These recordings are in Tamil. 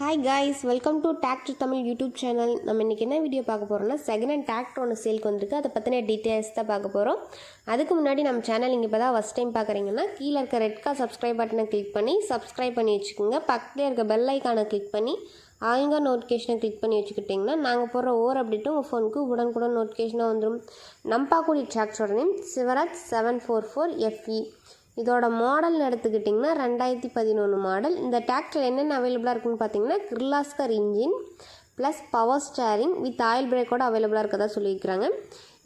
Hi guys welcome to tractor Tamil YouTube channel நம்ம இன்றைக்கி என்ன வீடியோ பார்க்க போகிறோம்னா செகண்ட் ஹேண்ட் டிராக்டர் ஒன்று சேல்க்கு வந்திருக்கு. அதை பற்றின டீட்டெயில்ஸ் தான் பார்க்க போகிறோம் அதுக்கு முன்னாடி நம்ம சேனல் இங்கே இப்போ தான் ஃபஸ்ட் டைம் பார்க்குறீங்கன்னா கீழே இருக்க ரெட் கார் சப்ஸ்கிரைப் பட்டனை கிளிக் பண்ணி சப்ஸ்கிரைப் பண்ணி வச்சுக்கோங்க. பக்கத்தில் இருக்க பெல் ஐக்கானை கிளிக் பண்ணி ஆயுங்க நோட்டிஃபிகேஷனை கிளிக் பண்ணி வச்சுக்கிட்டிங்கன்னா நாங்கள் போடுற ஓவர் அப்டேட்டும் உங்கள் ஃபோனுக்கு உடனுக்குடன் நோட்டிஃபிகேஷனாக வந்துடும் நம்பாக்குடி பார்க்கக்கூடிய name Sivaraj seven four four FE இதோட மாடல்னு எடுத்துக்கிட்டிங்கன்னா ரெண்டாயிரத்தி பதினொன்று மாடல் இந்த டிராக்டர் என்னென்ன அவைலபிளாக இருக்குன்னு பார்த்தீங்கன்னா Kirloskar engine plus power steering with oil பிரேக்கோட அவைலபிளாக இருக்கதா சொல்லியிருக்கிறாங்க.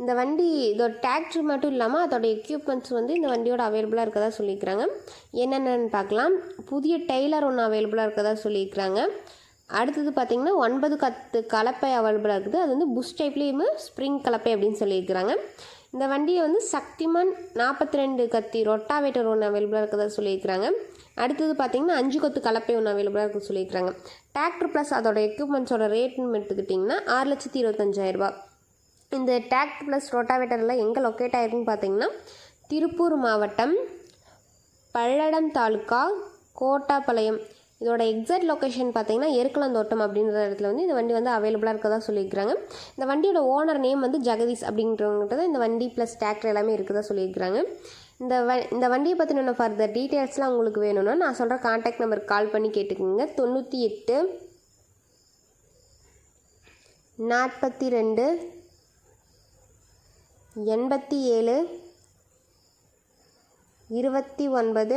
இந்த வண்டி இதோட டிராக்டர் மட்டும் இல்லாமல் அதோட எக்யூப்மெண்ட்ஸ் வந்து இந்த வண்டியோட அவைலபிளாக இருக்கதா சொல்லியிருக்கிறாங்க. என்னென்னு பார்க்கலாம். புதிய டெய்லர் ஒன்று அவைலபிளாக இருக்கதா சொல்லியிருக்கிறாங்க. அடுத்தது பார்த்திங்கன்னா ஒன்பது கத்து கலப்பை அவைலபிளாக இருக்குது. அது வந்து புஷ் டைப்லேயுமே ஸ்ப்ரிங் கலப்பை அப்படின்னு சொல்லியிருக்கிறாங்க. இந்த வண்டியை வந்து சக்திமான் நாற்பத்தி ரெண்டு கத்தி ரொட்டாவேட்டர் ஒன்று அவைலபிளாக இருக்கிறதா சொல்லியிருக்கிறாங்க. அடுத்தது பார்த்திங்கன்னா அஞ்சு கொத்து கலப்பை ஒன்று அவைலபிளாக இருக்குது சொல்லியிருக்கிறாங்க. டிராக்டர் ப்ளஸ் அதோட எக்யூப்மெண்ட்ஸோட ரேட்னு எடுத்துக்கிட்டிங்கன்னா ஆறு லட்சத்தி இருபத்தஞ்சாயிரரூபா இந்த டிராக்டர் ப்ளஸ் ரொட்டாவேட்டரில் எங்கே லொக்கேட் ஆகிருக்குன்னு பார்த்தீங்கன்னா திருப்பூர் மாவட்டம் பல்லடம் தாலுக்கா கோட்டாப்பாளையம் இதோட எக்ஸாக்ட் லொக்கேஷன் பார்த்தீங்கன்னா எருக்கலந்தோட்டம் அப்படின்ற இடத்துல வந்து இந்த வண்டி வந்து அவைலபிளாக இருக்கதா சொல்லியிருக்கிறாங்க. இந்த வண்டியோட ஓனர் நேம் வந்து ஜெகதீஷ் அப்படின்றவங்கிட்ட தான் இந்த வண்டி ப்ளஸ் டிராக்டர் எல்லாமே இருக்கதா சொல்லியிருக்கிறாங்க. இந்த வ இந்த வண்டியை பற்றின ஃபர்தர் டீட்டெயில்ஸ்லாம் உங்களுக்கு வேணும்னா நான் சொல்கிற காண்டாக்ட் நம்பருக்கு கால் பண்ணி கேட்டுக்கோங்க. தொண்ணூற்றி எட்டு நாற்பத்தி ரெண்டு எண்பத்தி ஏழு இருபத்தி ஒன்பது